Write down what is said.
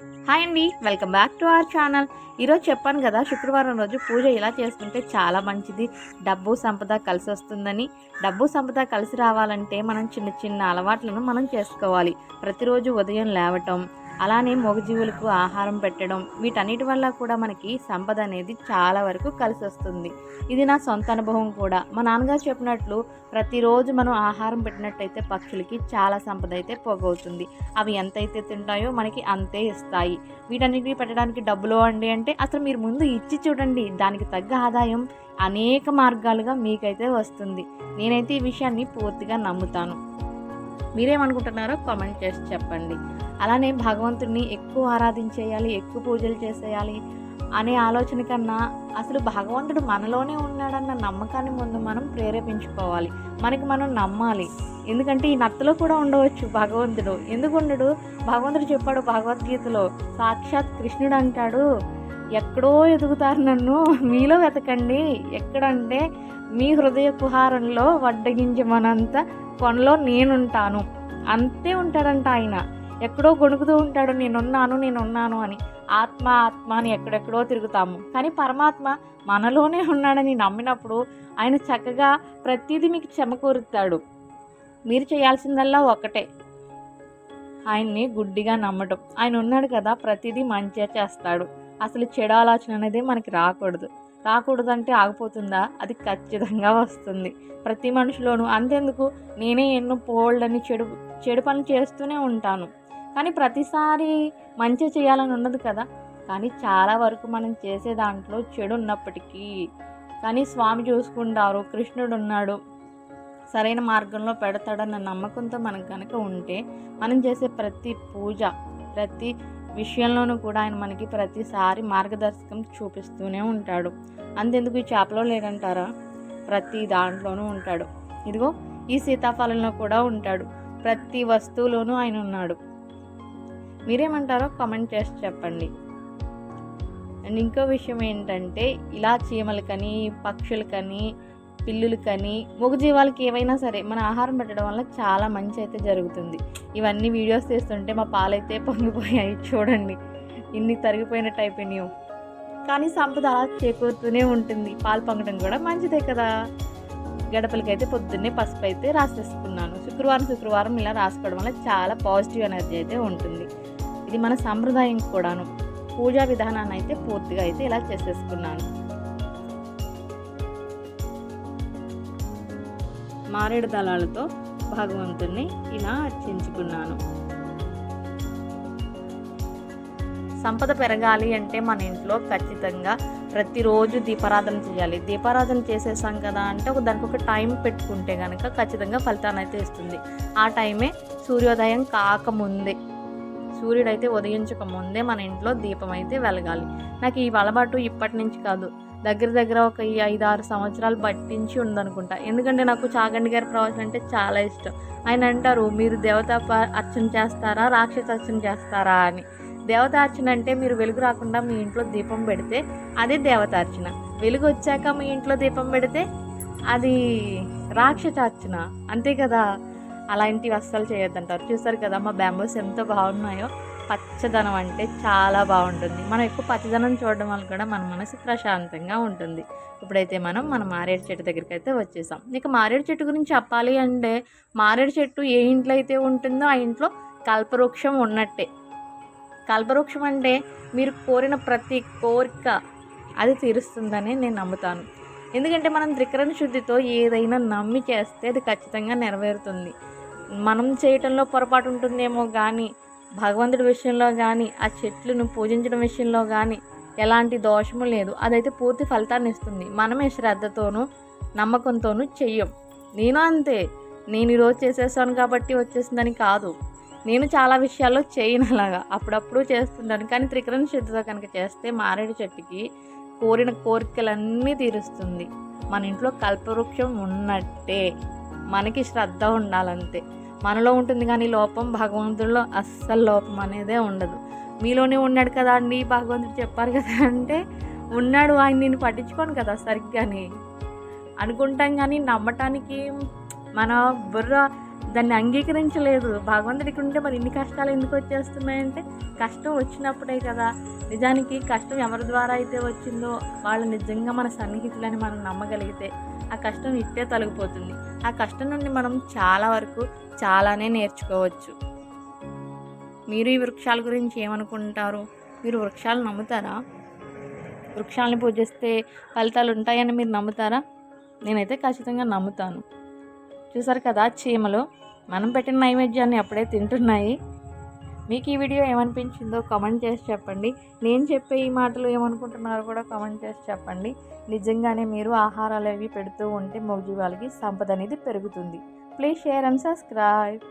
Hi అండి welcome back to our channel. ఈరోజు చెప్పాను కదా శుక్రవారం రోజు పూజ ఇలా చేసుకుంటే చాలా మంచిది. డబ్బు సంపద కలిసి వస్తుందని. డబ్బు సంపద కలిసి రావాలంటే మనం చిన్న చిన్న అలవాట్లను మనం చేసుకోవాలి. ప్రతిరోజు ఉదయం లేవటం అలానే మగజీవులకు ఆహారం పెట్టడం వీటన్నిటి వల్ల కూడా మనకి సంపద అనేది చాలా వరకు కలిసి వస్తుంది ఇది నా సొంత అనుభవం కూడా. మా నాన్నగారు చెప్పినట్లు ప్రతిరోజు మనం ఆహారం పెట్టినట్టయితే పక్షులకి చాలా సంపద అయితే పోగవుతుంది. అవి ఎంతైతే తింటాయో మనకి అంతే ఇస్తాయి. వీటన్నిటికీ పెట్టడానికి డబ్బులు అండి అంటే అసలు మీరు ముందు ఇచ్చి చూడండి. దానికి తగ్గ ఆదాయం అనేక మార్గాలుగా మీకైతే వస్తుంది. నేనైతే ఈ విషయాన్ని పూర్తిగా నమ్ముతాను. మీరేమనుకుంటున్నారో కామెంట్ చేసి చెప్పండి. అలానే భగవంతుడిని ఎక్కువ ఆరాధించేయాలి ఎక్కువ పూజలు చేసేయాలి అనే ఆలోచన కన్నా అసలు భగవంతుడు మనలోనే ఉన్నాడన్న నమ్మకాన్ని ముందు మనం ప్రేరేపించుకోవాలి. మనకి మనం నమ్మాలి. ఎందుకంటే ఈ నత్తలో కూడా ఉండవచ్చు భగవంతుడు. ఎందుకు ఉండడు? భగవంతుడు చెప్పాడు భగవద్గీతలో సాక్షాత్ కృష్ణుడు అంటాడు ఎక్కడో ఎదుగుతారు నన్ను. మీలో వెతకండి. ఎక్కడంటే మీ హృదయ కుహారంలో వడ్డగించమనంత కొనలో నేనుంటాను. అంతే ఉంటాడంట ఆయన. ఎక్కడో గొణుకుతూ ఉంటాడు. నేనున్నాను నేనున్నాను అని. ఆత్మ ఆత్మ అని ఎక్కడెక్కడో తిరుగుతాము. కానీ పరమాత్మ మనలోనే ఉన్నాడని నమ్మినప్పుడు ఆయన చక్కగా ప్రతిదీ మీకు చెమకూరుతాడు మీరు చేయాల్సిందల్లా ఒకటే. ఆయన్ని గుడ్డిగా నమ్మటం. ఆయన ఉన్నాడు కదా ప్రతిదీ మంచిగా చేస్తాడు. అసలు చెడు ఆలోచన అనేది మనకి రాకూడదు. రాకూడదు అంటే ఆగిపోతుందా? అది ఖచ్చితంగా వస్తుంది. ప్రతి మనిషిలోనూ అంతెందుకు? నేనే ఎన్నో పోల్డని చెడు చెడు పనులు చేస్తూనే ఉంటాను. కానీ ప్రతిసారి మంచి చేయాలని ఉండదు కదా? కానీ చాలా వరకు మనం చేసే దాంట్లో చెడు ఉన్నప్పటికీ కానీ స్వామి చూసుకుంటారు కృష్ణుడు ఉన్నాడు సరైన మార్గంలో పెడతాడన్న నమ్మకంతో మనకు కనుక ఉంటే మనం చేసే ప్రతి పూజ ప్రతి విషయంలోనూ కూడా ఆయన మనకి ప్రతిసారి మార్గదర్శకం చూపిస్తూనే ఉంటాడు. అంతెందుకు ఈ చేపలో లేదంటారా? ప్రతి దాంట్లోనూ ఉంటాడు. ఇదిగో ఈ సీతాఫలంలో కూడా ఉంటాడు. ప్రతి వస్తువులోనూ ఆయన ఉన్నాడు. మీరేమంటారో కామెంట్ చేసి చెప్పండి. అండ్ ఇంకో విషయం ఏంటంటే ఇలా చీమలకని పక్షులకని పిల్లులకని మూగజీవాలకి ఏవైనా సరే మన ఆహారం పెట్టడం వల్ల చాలా మంచి అయితే జరుగుతుంది. ఇవన్నీ వీడియోస్ తీస్తుంటే మా పాలైతే పొంగిపోయాయి చూడండి. ఇన్ని తరిగిపోయినట్టు అయిపోయినాయి కానీ సంపద అలా చేకూరుతూనే ఉంటుంది. పాలు పొంగడం కూడా మంచిదే కదా. గడపలకైతే పొద్దున్నే పసుపు అయితే రాసేసుకున్నాను. శుక్రవారం శుక్రవారం ఇలా రాసుకోవడం వల్ల చాలా పాజిటివ్ ఎనర్జీ అయితే ఉంటుంది. ఇది మన సంప్రదాయం కూడాను. పూజా విధానాన్ని అయితే పూర్తిగా అయితే ఇలా చేసేసుకున్నాను. మారేడు దళాలతో భగవంతుణ్ణి ఇలా అర్చించుకున్నాను. సంపద పెరగాలి అంటే మన ఇంట్లో ఖచ్చితంగా ప్రతిరోజు దీపారాధన చేయాలి. దీపారాధన చేసేసాం కదా అంటే ఒక దానికి ఒక టైం పెట్టుకుంటే కనుక ఖచ్చితంగా ఫలితాన్ని అయితే ఇస్తుంది. ఆ టైమే సూర్యోదయం కాకముందే. సూర్యుడైతే అయితే ఉదయించక ముందే మన ఇంట్లో దీపం అయితే వెలగాలి. నాకు ఈ అలవాటు ఇప్పటి నుంచి కాదు. దగ్గర దగ్గర ఒక ఈ ఐదు ఆరు సంవత్సరాలు పట్టించి ఉందనుకుంటా. ఎందుకంటే నాకు చాగండి గారి ప్రవచనం అంటే చాలా ఇష్టం. ఆయన అంటారు మీరు దేవత ప- అర్చన చేస్తారా? రాక్షస అర్చన చేస్తారా? అని. దేవతార్చన అంటే మీరు వెలుగు రాకుండా మీ ఇంట్లో దీపం పెడితే అదే దేవతార్చన వెలుగు వచ్చాక మీ ఇంట్లో దీపం పెడితే అది రాక్షసార్చన అంతే కదా? అలాంటివి అస్సలు చేయొద్దంటారు. చూస్తారు కదా మా బ్యాంబోస్ ఎంత బాగున్నాయో. పచ్చదనం అంటే చాలా బాగుంటుంది. మనం ఎక్కువ పచ్చదనం చూడడం వల్ల కూడా మన మనసు ప్రశాంతంగా ఉంటుంది. ఇప్పుడైతే మనం మన మారేడు చెట్టు దగ్గరికి అయితే వచ్చేసాం. ఇక మారేడు చెట్టు గురించి చెప్పాలి అంటే మారేడు చెట్టు ఏ ఇంట్లో అయితే ఉంటుందో ఆ ఇంట్లో కల్పవృక్షం ఉన్నట్టే. కల్పవృక్షం అంటే మీరు కోరిన ప్రతి కోరిక అది తీరుస్తుందని నేను నమ్ముతాను. ఎందుకంటే మనం త్రికరణ శుద్ధితో ఏదైనా నమ్మి చేస్తే అది ఖచ్చితంగా నెరవేరుతుంది. మనం చేయటంలో పొరపాటు ఉంటుందేమో కానీ భగవంతుడి విషయంలో కానీ ఆ చెట్లను పూజించడం విషయంలో కానీ ఎలాంటి దోషము లేదు. అదైతే పూర్తి ఫలితాన్ని ఇస్తుంది. మనమే శ్రద్ధతోనూ నమ్మకంతోనూ చెయ్యం. నేను అంతే. నేను ఈరోజు చేసేసాను కాబట్టి వచ్చేసిందని కాదు. నేను చాలా విషయాల్లో చేయను అలాగా. అప్పుడప్పుడు చేస్తుంటాను. కానీ త్రికరణ శుద్ధితో కనుక చేస్తే మారేడు చెట్టుకి కోరిన కోరికలన్నీ తీరుస్తుంది. మన ఇంట్లో కల్పవృక్షం ఉన్నట్టే. మనకి శ్రద్ధ ఉండాలంతే. మనలో ఉంటుంది కానీ లోపం భగవంతుడిలో అస్సలు లోపం అనేదే ఉండదు. మీలోనే ఉన్నాడు కదా అండి భగవంతుడు చెప్పారు కదా అంటే ఉన్నాడు ఆయన నేను పట్టించుకోను కదా సరిగ్గాని. అనుకుంటాం కానీ నమ్మటానికి మన బుర్ర దాన్ని అంగీకరించలేదు. భగవంతుడికి ఉంటే మరి ఇన్ని కష్టాలు ఎందుకు వచ్చేస్తున్నాయంటే కష్టం వచ్చినప్పుడే కదా. నిజానికి కష్టం ఎవరి ద్వారా అయితే వచ్చిందో వాళ్ళు నిజంగా మన సన్నిహితులని మనం నమ్మగలిగితే ఆ కష్టం ఇట్టే తొలగిపోతుంది. ఆ కష్టం నుండి మనం చాలా వరకు చాలానే నేర్చుకోవచ్చు. మీరు ఈ వృక్షాల గురించి ఏమనుకుంటారు? మీరు వృక్షాలు నమ్ముతారా? వృక్షాలని పూజిస్తే ఫలితాలు ఉంటాయని మీరు నమ్ముతారా? నేనైతే ఖచ్చితంగా నమ్ముతాను. చూసారు కదా చీమలు? మనం పెట్టిన నైవేద్యాన్ని అప్పుడే తింటున్నాయి. మీకు ఈ వీడియో ఏమనిపించిందో కమెంట్ చేసి చెప్పండి. నేను చెప్పే ఈ మాటలు ఏమనుకుంటున్నారో కూడా కమెంట్ చేసి చెప్పండి. నిజంగానే మీరు ఆహారాలు అవి పెడుతూ ఉంటే మూగజీవాలకి సంపద అనేది పెరుగుతుంది. Please share and subscribe